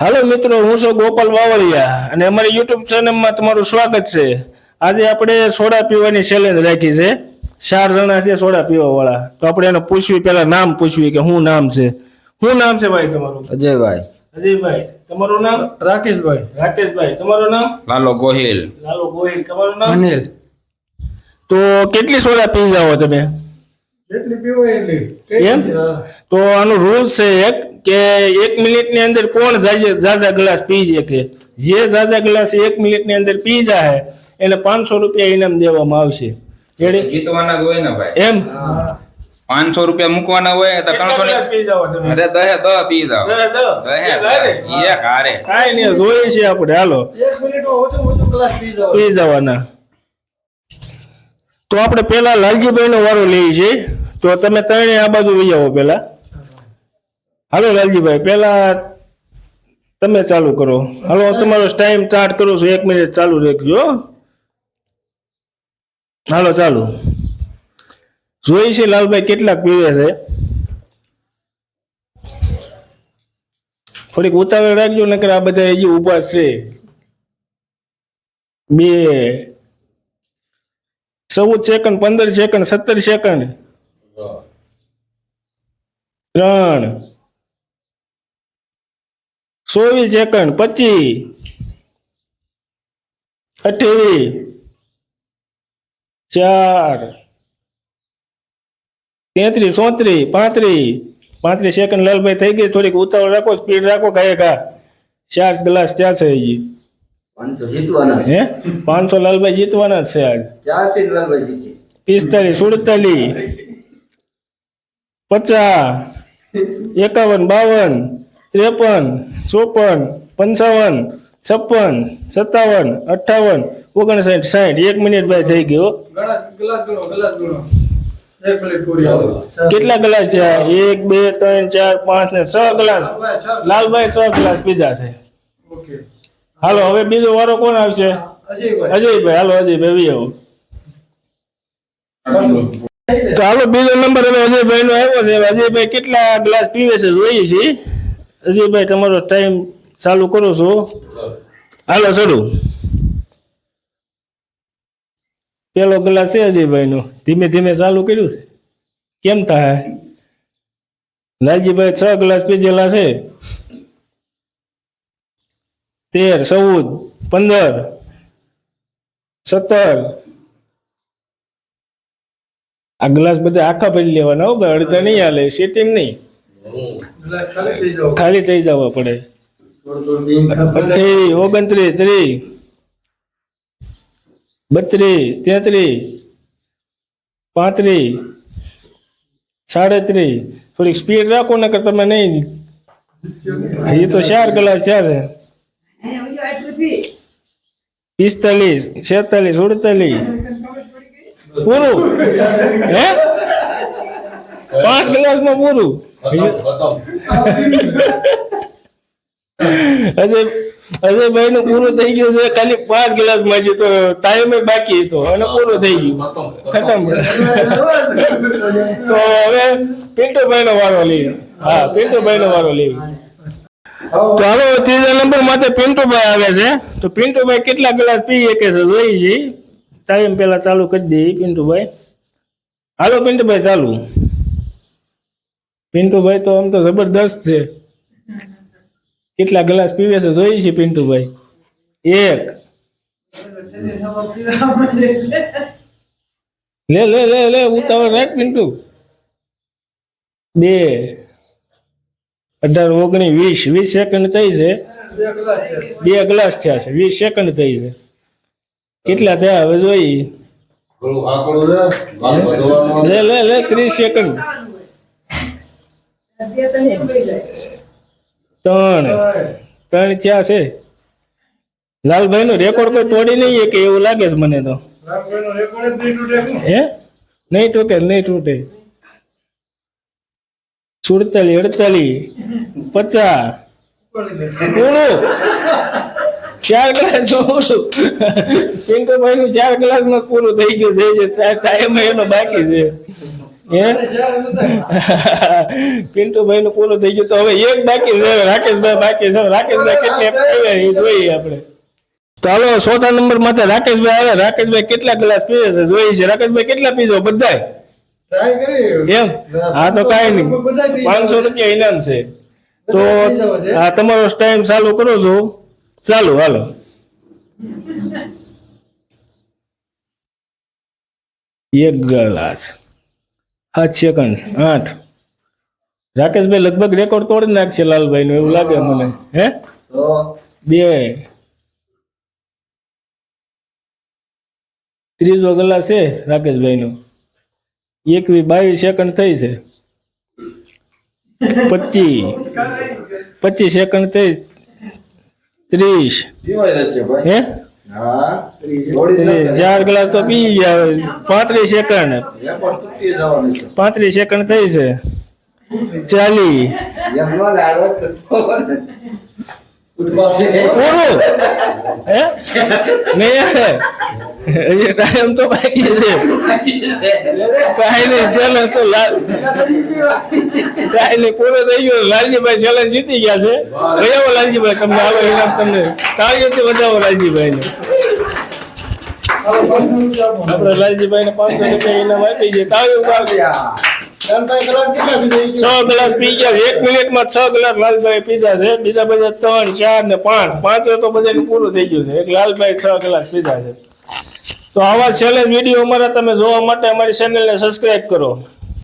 હાલો મિત્રો હું છું ગોપાલ બાવળિયા અને અમારી યુટ્યુબ ચેનલમાં તમારું સ્વાગત છે. આજે આપણે સોડા પીવાની ચેલેન્જ રાખી છે. ચાર જણા છે સોડા પીવાવાળા. તો આપણે એને પૂછવી પહેલા નામ પૂછવી કે શું નામ છે? શું નામ છે ભાઈ તમારું? અજયભાઈ. અજયભાઈ તમારું નામ? રાકેશભાઈ. રાકેશભાઈ તમારું નામ? લાલો ગોહિલ. લાલો ગોહિલ તમારું નામ? અનિલ. તો કેટલી સોડા પી જાઓ તમે? કેટલી પીવો એટલી. એમ? તો આનું રૂલ છે એક કે એક મિનિટની અંદર કોણ જાજે- ઝાઝા ગ્લાસ પી શકે જે ઝાઝા ગ્લાસ એક મિનિટની અંદર પી જાય એને પાંચસો રૂપિયા ઇનામ દેવામાં આવશે. રેડી? જીતવાના હોય ને ભાઈ. એમ? પાંચસો રૂપિયા મૂકવાના હોય તો ત્રણસો અરે દહે દહ પી જાવ દહ, દહ. દહે એક હારે? કાંઈ નહીં જોઈએ છે આપણે હાલો. પી જવાના. તો આપણે પેલા લાલજીભાઈ નો વારો લઈએ છીએ. તો તમે ત્રણે આ બાજુ વહી આવો પેલા. હાલો લાલજીભાઈ પેલા તમે ચાલુ કરો. હાલો તમારો ટાઈમ સ્ટાર્ટ કરું છું. એક મિનિટ ચાલુ રાખજો હાલો, ચાલુ. જોઈ છે લાલભાઈ કેટલાક પીવે છે. થોડીક ઉતાવળ રાખજો, નકર આ બધા હજી ઊભા છે. બે, ચૌદ સેકન્ડ પંદર સેકન્ડ સત્તર સેકન્ડ ત્રણ ચોવીસ એકન પચીસ. અઠ્યાવીસ. ચાર. તેત્રીસ ચોત્રીસ પાંત્રીસ. પાંત્રીસ સેકન્ડ લાલભાઈ થઈ ગઈ. થોડીક ઉતાવળ રાખો સ્પીડ રાખો ગાયે કા ચાર ગ્લાસ ચાર છે ગઈ હે? પાંચસો લાલભાઈ જીતવાના જ છે આજ. પિસ્તાલીસ સુડતાલીસ. પચાસ. એકાવન બાવન. ત્રેપન ચોપન પંચાવન છપ્પન સત્તાવન અઠ્ઠાવન ઓગણસાઠ સાઠ. એક મિનિટ ભાઈ થઈ ગયો. કેટલા ગ્લાસ છે? એક બે ત્રણ ચાર પાંચ ને છ ગ્લાસ. લાલભાઈ, છ. ગ્લાસ. પીધા છે. હાલો હવે બીજો વારો કોણ આવશે? અજયભાઈ. હાલો અજયભાઈ વી આવો. તો હાલો બીજો નંબર હવે અજયભાઈ નો આવ્યો છે. અજયભાઈ કેટલા ગ્લાસ પીવે છે? જોઈએ છીએ અજયભાઈ તમારો ટાઈમ ચાલુ કરો છો. હાલો ચડું પેલો ગ્લાસ છે અજયભાઈ નો ધીમે ધીમે ચાલુ કર્યું છે. કેમ થાય? લાલજીભાઈ, છ ગ્લાસ પીધેલા છે. તેર, ચૌદ, પંદર, સત્તર. આ ગ્લાસ બધા આખા ભરી લેવાના હો ભાઈ, અડધા નહીં હાલે સેટિંગ નહીં. ખાલી પી જાવ ખાલી થઈ જવા પડે. અઠ્યાવીસ ઓગણત્રીસ ત્રીસ બત્રીસ તેત્રીસ પાંત્રીસ સાડત્રીસ. થોડીક સ્પીડ રાખો નકર તમે નહીં. એ તો ચાર ગ્લાસ થયા છે. પિસ્તાલીસ છેતાલીસ સુડતાલીસ. પૂરું. હે? પાંચ ગ્લાસમાં પૂરું. અજય અજયભાઈ નું પૂરું થઈ ગયું છે ખાલી પાંચ ગ્લાસમાં તો ટાઈમ બાકી હતો અને પૂરું થઈ ગયું ખતમ તો હવે પિન્ટુભાઈ નો વારો લઈએ હા પિન્ટુભાઈ નો વારો લઈએ તો હાલો ત્રીજા નંબર માટે પિન્ટુભાઈ આવે છે તો પિન્ટુભાઈ કેટલા ગ્લાસ પી શકે છે જોઈ જઈ ટાઈમ પેલા ચાલુ કરી દઈએ પિન્ટુભાઈ હાલો પિન્ટુભાઈ ચાલુ પિન્ટુભાઈ તો આમ તો જબરદસ્ત છે. કેટલા ગ્લાસ પીવે છે જોઈ છે પિન્ટુભાઈ. એક. લે લે લે લે ઉતાવળ રાખ પિન્ટુ. બે. અઢાર ઓગણીસ વીસ. વીસ સેકન્ડ થઈ છે. બે ગ્લાસ છે બે ગ્લાસ થયા છે. વીસ સેકન્ડ થઈ છે. કેટલા થયા હવે જોઈ લે લે લે ત્રીસ સેકન્ડ ત્રણ. ત્રણ થયા છે. લાલભાઈ નો રેકોર્ડ કોઈ તોડી નહીં કે એવું લાગે છે મને તો? હે? નહીં તૂટે નહીં તૂટે. સુડતાલી, અડતાલી, પચાસ. ચાર ગ્લાસ પૂરું નું ચાર ગ્લાસમાં પૂરું થઈ ગયું છે ટાઈમ એનો બાકી છે. પિન્ટુભાઈ નું પૂરું થઈ ગયું તો હવે એક બાકી રાકેશભાઈ બાકી છે. રાકેશભાઈ કેટલી જોઈએ આપણે. ચાલો ચોથા નંબર માથે રાકેશભાઈ આવે. રાકેશભાઈ કેટલા ગ્લાસ પીવે છે? જોઈએ છે. રાકેશભાઈ કેટલા પીજો? બધા એમ? હા તો કાંઈ નહીં. પાંચસો રૂપિયા ઇનામ છે. તો. આ તમારો ટાઈમ ચાલુ કરો છો. ચાલુ હાલો. એક ગ્લાસ. સાત સેકન્ડ આઠ. રાકેશભાઈ લગભગ રેકોર્ડ તોડી નાખશે લાલભાઈ નું એવું લાગે મને. હે? બે. ત્રીજો ગલા છે રાકેશભાઈ નું એકવી બાવીસ સેકન્ડ થઈ છે. પચીસ પચીસ સેકન્ડ થઈ. ત્રીસ. હે? ચાર ગ્લાસ તો પી ગયા પાંત્રીસ છે. પાંત્રીસ સેકન્ડ થઈ છે. ચાલી. પૂરું. હે? નહીં ટાઈમ તો બાકી છે. કાંઈ નહીં ચેલેન્જ તો કાંઈ નહીં પૂરો થઈ ગયો. લાલજીભાઈ ચેલેન્જ જીતી ગયા છે. આવો લાલજીભાઈ તમને આવો ઇનામ તમને. તાળીઓથી વધાવો લાલજીભાઈને. આપણે લાલજીભાઈને પાંચસો રૂપિયા ઇનામ આપી છે. કેટલા પી છ ગ્લાસ પી ગયા. એક મિનિટમાં છ ગ્લાસ લાલભાઈ પીધા છે. બીજા બધા ત્રણ, ચાર ને પાંચ. પાંચ તો બધાનું પૂરું થઈ ગયું છે. એક લાલભાઈ છ ગ્લાસ પીધા છે. તો આવા ચેલેન્જ વીડિયો અમારા તમે જોવા માટે અમારી ચેનલને સબસ્ક્રાઇબ કરો.